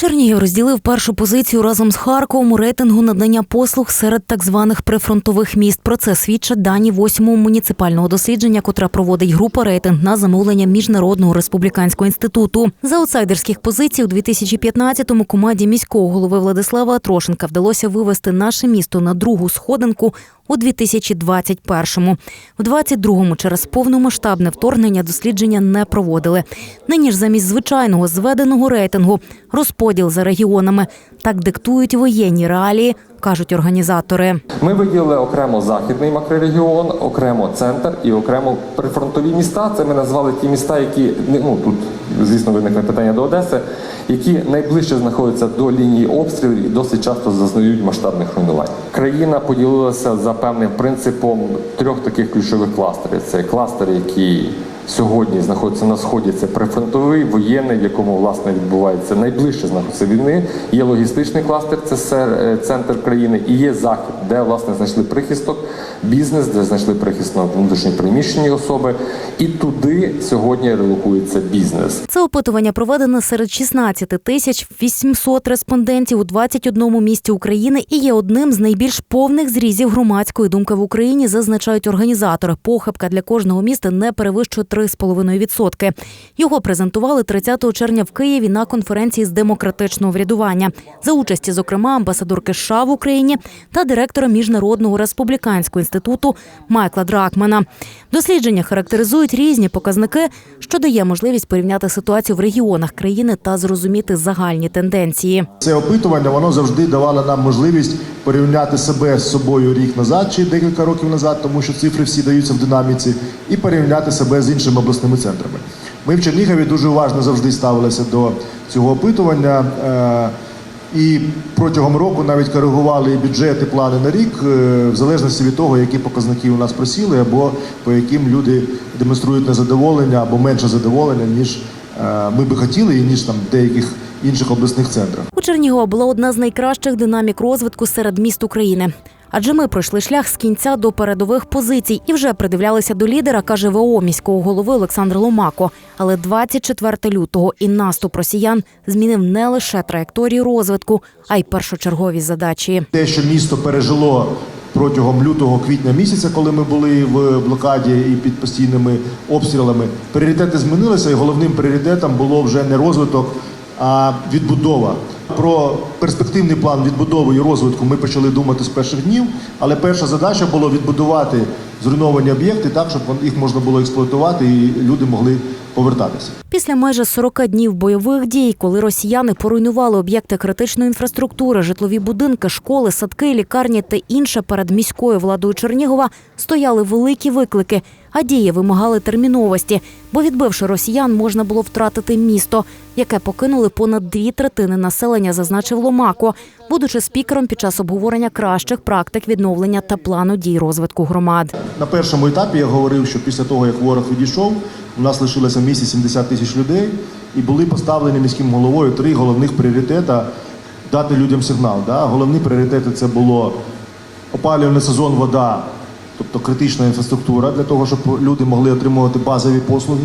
Чернігів розділив першу позицію разом з Харковом у рейтингу надання послуг серед так званих прифронтових міст. Про це свідчать дані восьмого муніципального дослідження, котре проводить група рейтинг на замовлення міжнародного республіканського інституту. За аутсайдерських позицій у 2015-му команді міського голови Владислава Атрошенка вдалося вивести наше місто на другу сходинку у 2021-му. В 22-му через повномасштабне вторгнення дослідження не проводили. Нині ж замість звичайного зведеного рейтингу розподіл за регіонами. Так диктують воєнні реалії, кажуть організатори. Ми виділили окремо західний макрорегіон, окремо центр і окремо прифронтові міста. Це ми назвали ті міста, які ну тут, звісно, виникне питання до Одеси, які найближче знаходяться до лінії обстрілів і досить часто зазнають масштабних руйнувань. Країна поділилася за певним принципом трьох таких ключових кластерів: це кластер, який Сьогодні знаходиться на сході це прифронтовий, воєнний, в якому власне відбувається найближче знаходиться війни. Є логістичний кластер, це е, центр країни, і є захід, де власне знайшли прихисток, бізнес, де знайшли прихисток внутрішньо приміщені особи. І туди сьогодні релокується бізнес. Це опитування проведено серед 16 тисяч 800 респондентів у 21 місті України і є одним з найбільш повних зрізів громадської думки в Україні, зазначають організатори. Похибка для кожного міста не перевищує 3,5%. Його презентували 30 червня в Києві на конференції з демократичного врядування за участі, зокрема, амбасадорки США в Україні та директора міжнародного республіканського інституту Майкла Дракмана. Дослідження характеризують різні показники, що дає можливість порівняти ситуацію в регіонах країни та зрозуміти загальні тенденції. Це опитування воно завжди давало нам можливість порівняти себе з собою рік назад чи декілька років назад, тому що цифри всі даються в динаміці, і порівняти себе з іншими обласними центрами. Ми в Чернігові дуже уважно завжди ставилися до цього опитування. І протягом року навіть коригували бюджети, плани на рік, е, в залежності від того, які показники у нас просіли, або по яким люди демонструють незадоволення або менше задоволення, ніж е, ми би хотіли, і ніж там деяких інших обласних центрах. У Чернігова була одна з найкращих динамік розвитку серед міст України. Адже ми пройшли шлях з кінця до передових позицій і вже придивлялися до лідера, каже ВО міського голови Олександр Ломако. Але 24 лютого і наступ росіян змінив не лише траєкторію розвитку, а й першочергові задачі. Те, що місто пережило протягом лютого-квітня місяця, коли ми були в блокаді і під постійними обстрілами, пріоритети змінилися, і головним пріоритетом було вже не розвиток, а відбудова. Про перспективний план відбудови і розвитку ми почали думати з перших днів, але перша задача була відбудувати зруйновані об'єкти так, щоб їх можна було експлуатувати і люди могли повертатися. Після майже 40 днів бойових дій, коли росіяни поруйнували об'єкти критичної інфраструктури, житлові будинки, школи, садки, лікарні та інше перед міською владою Чернігова стояли великі виклики, а дії вимагали терміновості, бо відбивши росіян, можна було втратити місто, яке покинули понад дві третини населення, зазначив Ломако, будучи спікером під час обговорення кращих практик відновлення та плану дій розвитку громад. На першому етапі я говорив, що після того, як ворог відійшов, у нас лишилося в місті 70 тисяч людей, і були поставлені міським головою три головних пріоритета дати людям сигнал. Да? Головні пріоритети це було опалювальний сезон, вода, тобто критична інфраструктура для того, щоб люди могли отримувати базові послуги.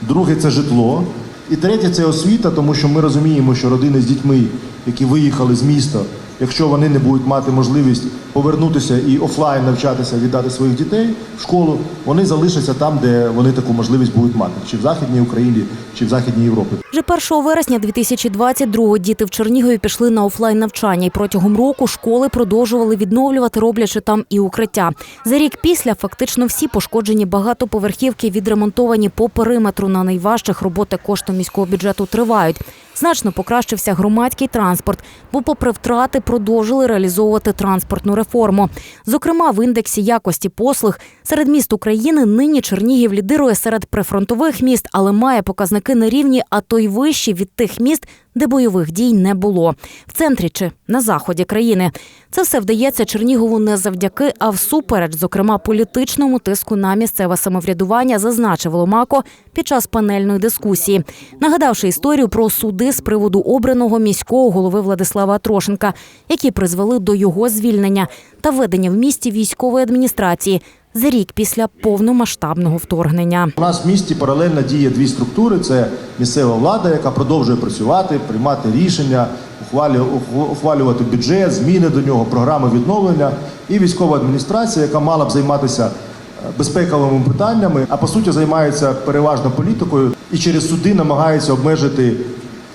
Друге це житло. І третє це освіта, тому що ми розуміємо, що родини з дітьми, які виїхали з міста, якщо вони не будуть мати можливість повернутися і офлайн навчатися, віддати своїх дітей в школу, вони залишаться там, де вони таку можливість будуть мати, чи в Західній Україні, чи в Західній Європі. Вже 1 вересня 2022-го діти в Чернігові пішли на офлайн навчання, і протягом року школи продовжували відновлювати, роблячи там і укриття. За рік після фактично всі пошкоджені багатоповерхівки відремонтовані по периметру. На найважчих роботи коштом міського бюджету тривають. Значно покращився громадський транспорт, бо, попри втрати, продовжили реалізовувати транспортну реформу. Зокрема, в індексі якості послуг серед міст України нині Чернігів лідирує серед прифронтових міст, але має показники на рівні, а то й вищі від тих міст, де бойових дій не було в центрі чи на заході країни. Це все вдається Чернігову не завдяки, а всупереч, зокрема, політичному тиску на місцеве самоврядування, зазначив Ломако під час панельної дискусії, нагадавши історію про суди з приводу обраного міського голови Владислава Трошенка, які призвели до його звільнення та введення в місті військової адміністрації, за рік після повномасштабного вторгнення. У нас в місті паралельно діє дві структури: це місцева влада, яка продовжує працювати, приймати рішення, ухвалю- ухвалювати бюджет, зміни до нього, програми відновлення, і військова адміністрація, яка мала б займатися е, безпековими питаннями, а по суті займається переважно політикою і через суди намагається обмежити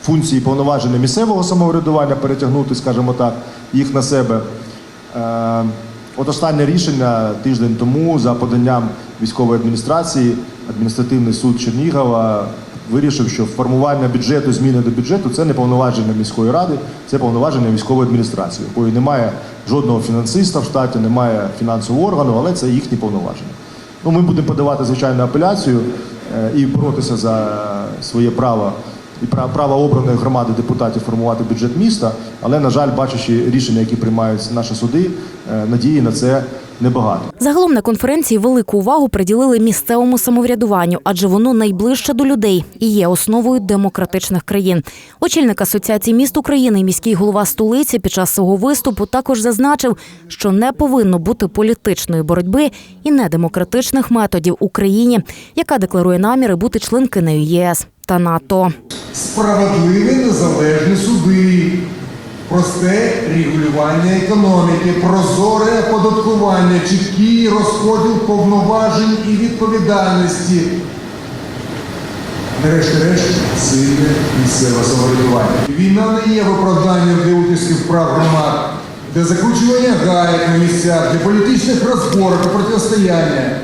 функції повноваження місцевого самоврядування, перетягнути, скажімо так, їх на себе. Е, От останнє рішення тиждень тому за поданням військової адміністрації, адміністративний суд Чернігова вирішив, що формування бюджету, зміни до бюджету це не повноваження міської ради, це повноваження військової адміністрації, якої немає жодного фінансиста в штаті, немає фінансового органу, але це їхні повноваження. Ну, ми будемо подавати звичайну апеляцію е, і боротися за своє право і пра- право обраної громади депутатів формувати бюджет міста, але, на жаль, бачачи рішення, які приймають наші суди, е, надії на це небагато. Загалом на конференції велику увагу приділили місцевому самоврядуванню, адже воно найближче до людей і є основою демократичних країн. Очільник асоціації міст України і міський голова столиці під час свого виступу також зазначив, що не повинно бути політичної боротьби і недемократичних методів Україні, яка декларує наміри бути членкиною ЄС та НАТО. Справедливі незалежні суди, просте регулювання економіки, прозоре оподаткування, чіткий розподіл повноважень і відповідальності. Нарешті-решт, сильне місцеве самоврядування. Війна не є виправданням для утисків прав громад, для закручування гаек на місцях, для політичних розборок і протистояння.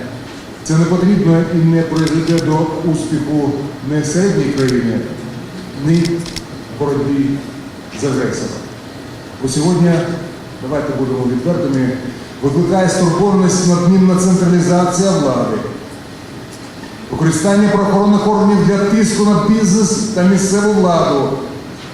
Це не потрібно і не приведе до успіху не середній країні, ні в боротьбі з агресором. Бо сьогодні, давайте будемо відвертими, викликає стурбованість надмінна централізація влади, використання правоохоронних органів для тиску на бізнес та місцеву владу,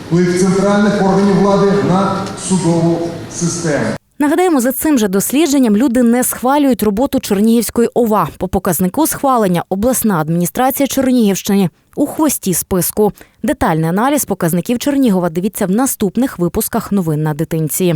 вплив центральних органів влади на судову систему. Нагадаємо, за цим же дослідженням люди не схвалюють роботу Чернігівської ОВА. По показнику схвалення обласна адміністрація Чернігівщини у хвості списку. Детальний аналіз показників Чернігова дивіться в наступних випусках новин на дитинці.